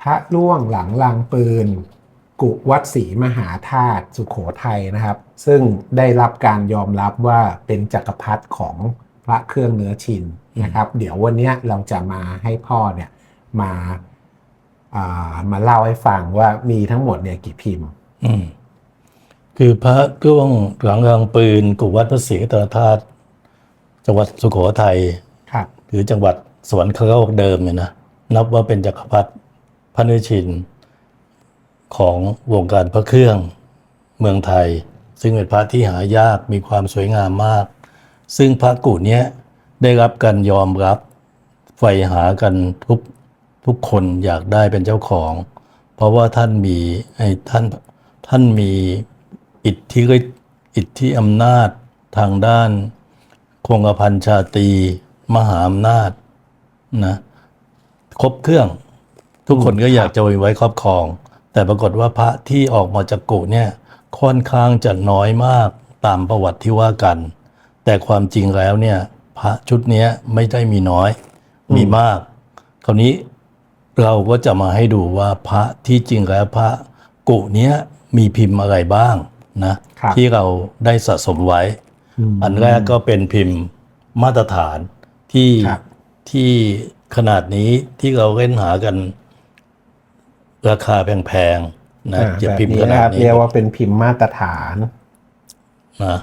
พระล่วงหลังลางปืน กุวัดศรีมหาธาตุสุโขทัยนะครับ ซึ่งได้รับการยอมรับว่าเป็นจักรพรรดิของพระเครื่องเนื้อชินนะครับ เดี๋ยววันเนี้ยเราจะมาให้พ่อเนี่ยมาอ่ามาเล่าให้ฟังว่ามีทั้งหมดเนี่ยกี่พิมพ์อืมคือพระกล้วงหลังรางปืน กุวัดพระศรีตรธาตุจังหวัดสุโขทัยครับหรือจังหวัดสวรรคโลกเดิมเนี่ยนะ นับว่าเป็นจักรพรรดิพระนชิน ของวงการพระเครื่องเมืองไทย ซึ่งเป็นพระที่หายากมีความสวยงามมาก ซึ่งพระกุเนี้ยได้รับการยอมรับใฝ่หากันทุกทุกคนอยากได้เป็นเจ้าของ เพราะว่าท่านมีไอ้ท่านท่านมีอิทธิฤทธิ์อิทธิอำนาจทางด้าน คงกระพันชาตี มหาอำนาจนะ ครบเครื่อง ทุกคนก็อยากจะไว้ครอบครอง แต่ปรากฏว่าพระที่ออกมาจากกุเนี่ยค่อนข้างจะน้อยมากตามประวัติที่ว่ากัน แต่ความจริงแล้วเนี่ย พระชุดเนี้ยไม่ได้มีน้อย มีมาก คราวนี้เราก็จะมาให้ดูว่าพระที่จริงแล้วพระกุเนี้ยมีพิมพ์อะไรบ้างนะครับที่เราได้สะสมไว้มอันแรกก็เป็นพิมพ์มาตรฐานที่ครับที่ ขนาดนี้ที่เราเล่นหากัน ราคาแพงๆนะอ่าจะแบบพิมพ์นี้ขนะนาคดรับนี้เรียกว่าเป็นพิมพ์มาตรฐานนะ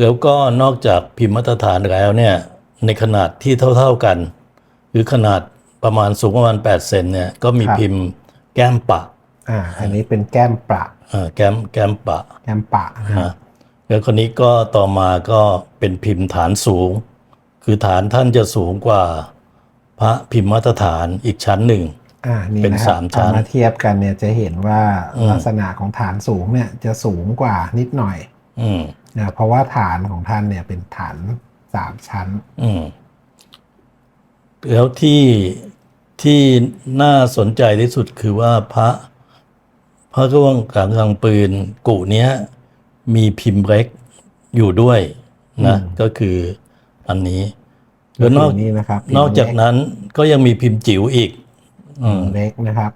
แล้วก็นอกจากพิมพ์มาตรฐานแล้วเนี่ย ในขนาดที่เท่า ๆกัน หรือขนาดประมาณสูงประมาณ8เซนเนี่ยก็มีครับพิมพ์แก้มปะอ่าอันนี้เป็นแก้มประอ่าแก้มแก้มปะ แก้มปะนะครันะบแล้วคนนี้ก็ต่อมาก็เป็นพิมพ์ฐานสูง คือฐานท่านจะสูงกว่าพ ระพิมพ์มาตรฐานอีกชั้นหนึ่ง อ่านี่เป็นนะครับสามชั้น เอมาเทียบกันเนี่ยจะเห็นว่าอืม ลักษณะของฐานสูงเนี่ยจะสูงกว่านิดหน่อยอืมนะเพราะว่าฐานของท่านเนี่ยเป็นฐานสามชั้น อืมแล้วที่ที่น่าสนใจที่สุดคือว่าพระ พระร่วงกลางกลางปืนกุเนี้ย มีพิมพ์เล็กอยู่ด้วยนะ อืม ก็คืออันนี้ แล้วนอกก็คืนี่นะครับ นอกจากนั้นก็ยังมีพิมพ์จิ๋วอีกอืพิมมพ์เล็กนะครับ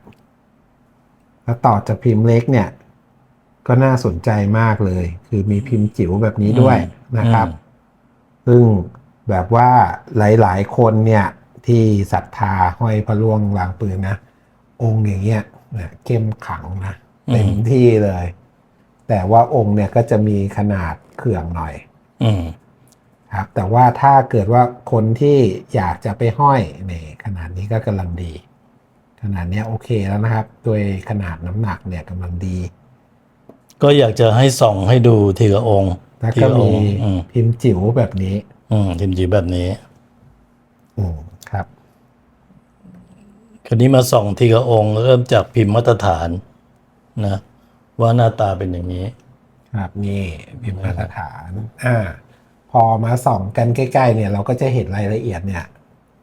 แล้วต่อจากพิมพ์เล็กเนี่ย ก็น่าสนใจมากเลย คือมีพิมพ์จิ๋วแบบนี้ด้วยนะครับ ซึ่งแบบว่าหลาย ๆ คนเนี่ย ที่ศรัทธาห้อยพระล่วงลางปืนนะ องค์อย่างเงี้ยนะเข้มขลังนะอืมเต็มที่เลย แต่ว่าองค์เนี่ยก็จะมีขนาดเขื่องหน่อยอืม ครับแต่ว่าถ้าเกิดว่าคนที่อยากจะไปห้อยเนี่ยขนาดนี้ก็กำลังดี ขนาดเนี้ยโอเคแล้วนะครับโดยขนาดน้ำหนักเนี่ยกำลังดี ก็อยากจะให้ส่องให้ดูทีละองค์แล้วทีก็ละอมีงค์อืมพิมพ์จิ๋วแบบนี้ อืมพิมพ์จิ๋วแบบนี้อืมครับคราวนี้มาส่องทีละองค์เริ่มจากพิมพ์มาตรฐานนะว่าหน้าตาเป็นอย่างนี้ ครับนี่พิมพ์มาตรฐานอ่าพ อมาส่องกันใกล้ๆเนี่ย เราก็จะเห็นรายละเอียดเนี่ย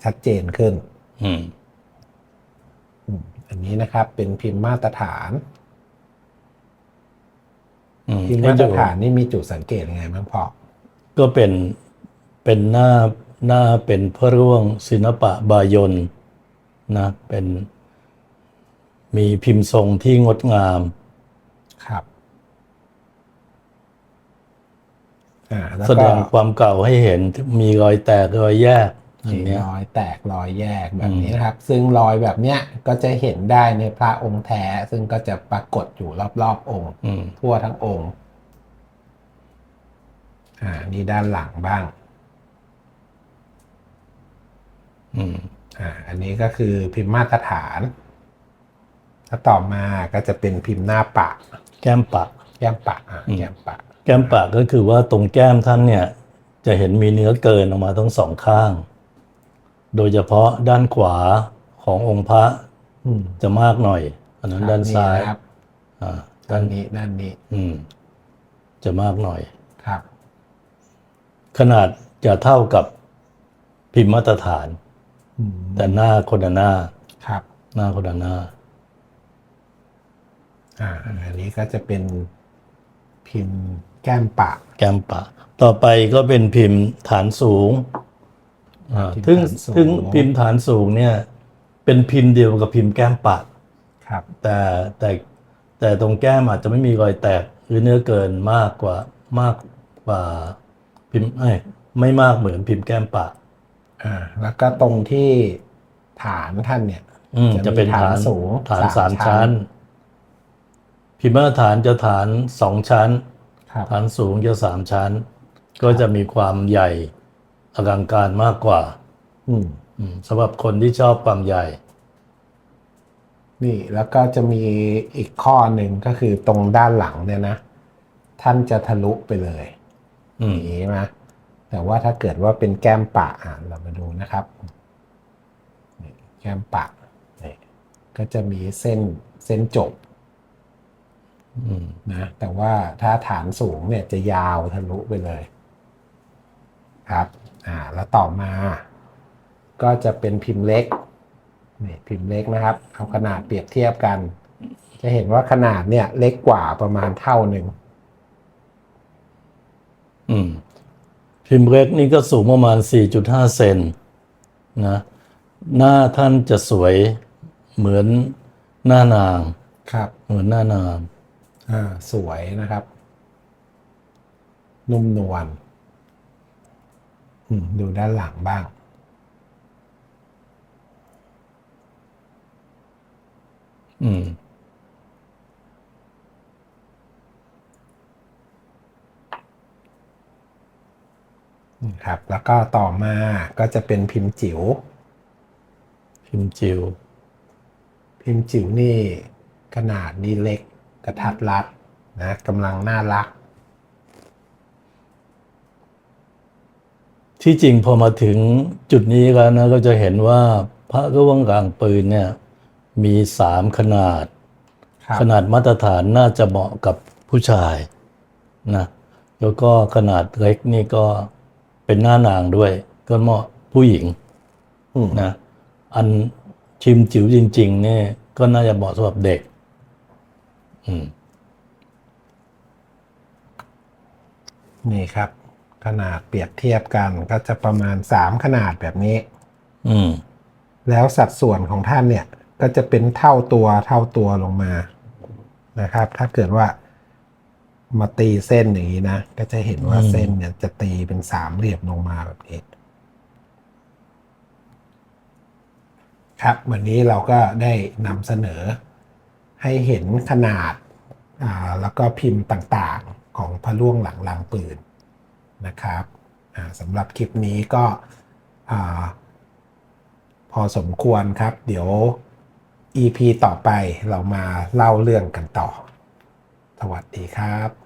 ชัดเจนขึ้นอืมอืมอันนี้นะครับ เป็นพิมพ์มาตรฐานอืมพิมพ์ให้มาตดูรฐานนี่มีจุดสังเกตยังไงบ้างพ่อก็เป็นเป็นหน้าหน้าเป็นพระร่วงศิลปะบายนนะเป็นมีพิมพ์ทรงที่งดงาม ครับ อ่า แล้วแสดก็งความเก่าให้เห็นมีรอยแตกรอยแยกอมีย่างเนี้ยรอยแตกรอยแยกแบบนี้นะครับ ซึ่งรอยแบบเนี้ยก็จะเห็นได้ในพระองค์แท้ ซึ่งก็จะปรากฏอยู่รอบๆองค์อืมทั่วทั้งองค์ อ่า นี่ด้านหลังบ้าง อืม อ่า อันนี้ก็คือพิมพ์มาตรฐานถ้าต่อมาก็จะเป็นพิมพ์หน้าปะ แก้มปะ แก้มปะอ่าอืมแก้มปะ แก้มปากก็คือว่าตรงแก้มท่านเนี่ยจะเห็นมีเนื้อเกินออกมาทั้งสองข้าง โดยเฉพาะด้านขวาขององค์พระอืมจะมากหน่อย อันนั้นด้านซ้ายครับอ่าด้านนี้ด้านนี้ อืม จะมากหน่อยครับ ขนาดจะเท่ากับพิมพ์มาตรฐานอืมแต่หน้าคนละหน้าครับ หน้าคนละหน้าอ่า อันนี้ก็จะเป็น พิมพ์แก้มปะแก้มปะ ต่อไปก็เป็นพิมพ์ฐานสูงอ่าพิมพ์ซึ่งฐานสูงซึ่งพิมพ์ฐานสูงเนี่ย เป็นพิมพ์เดียวกับพิมพ์แก้มปากครับ แต่แต่แต่ตรงแก้มอาจจะไม่มีรอยแตกหรือเนื้อเกินมากกว่ามากกว่าพิมพ์ไม่ไม่มากเหมือนพิมพ์แก้มปากอ่า แล้วก็ตรงที่ฐานท่านเนี่ย อืมจะเป็นฐานสูงฐานสามชั้น พิมพ์มาตรฐานจะฐานสองชั้นครับฐานสูงจะสามชั้น ก็จะมีความใหญ่อลังการมากกว่าอืมอืมสำหรับคนที่ชอบความใหญ่ นี่แล้วก็จะมีอีกข้อหนึ่งก็คือตรงด้านหลังเนี่ยนะ ท่านจะทะลุไปเลยอือมย่างนี้นะแต่ว่าถ้าเกิดว่าเป็นแก้มปะอะเรามาดูนะครับนี่แก้มปะนี่ก็จะมีเส้นเส้นจบอืม นะแต่ว่าถ้าฐานสูงเนี่ยจะยาวทะลุไปเลย ครับอ่าแล้วต่อมา ก็จะเป็นพิมพ์เล็กนี่พิมพ์เล็กนะครับเอาขนาดเปรียบเทียบกัน จะเห็นว่าขนาดเนี่ย เล็กกว่าประมาณเท่าหนึ่งอืมพิมพ์เล็กนี่ก็สูงประมาณ 4.5 เซนนะหน้าท่านจะสวยเหมือนหน้านาง ครับ เหมือนหน้านางอ่า สวยนะครับ นุ่มนวลอืมดูด้านหลังบ้าง อืมครับ แล้วก็ต่อมาก็จะเป็นพิมพ์จิ๋ว พิมพ์จิ๋ว พิมพ์จิ๋วนี่ขนาดนี่เล็ก กระทัดรัดนะกำลังน่ารัก ที่จริงพอมาถึงจุดนี้แล้วนะก็จะเห็นว่าพระร่วงกลางปืนเนี่ยมีสามขนาดครับขนาดมาตรฐานน่าจะเหมาะกับผู้ชายนะแล้วก็ขนาดเล็กนี่ก็เป็นหน้านางด้วย ก็เหมาะผู้หญิงอืมนะอันชิมจิ๋วจริง ๆ เนี่ยก็น่าจะเหมาะสำหรับเด็กอืม นี่ครับ ขนาดเปรียบเทียบกันก็จะประมาณสามขนาดแบบนี้ อืม แล้วสัดส่วนของท่านเนี่ย ก็จะเป็นเท่าตัวเท่าตัวลงมานะครับ ถ้าเกิดว่ามาตีเส้นอย่างนี้นะ ก็จะเห็นว่าอืมเส้นเนี่ยจะตีเป็นสามเหลี่ยมลงมาแบบนี้ ครับ วันนี้เราก็ได้นำเสนอ ให้เห็นขนาดแล้วก็พิมพ์ต่างๆของพระล่วงหลังลางปืนนะครับสำหรับคลิปนี้ก็พอสมควรครับ เดี๋ยว EP ต่อไปเรามาเล่าเรื่องกันต่อ สวัสดีครับ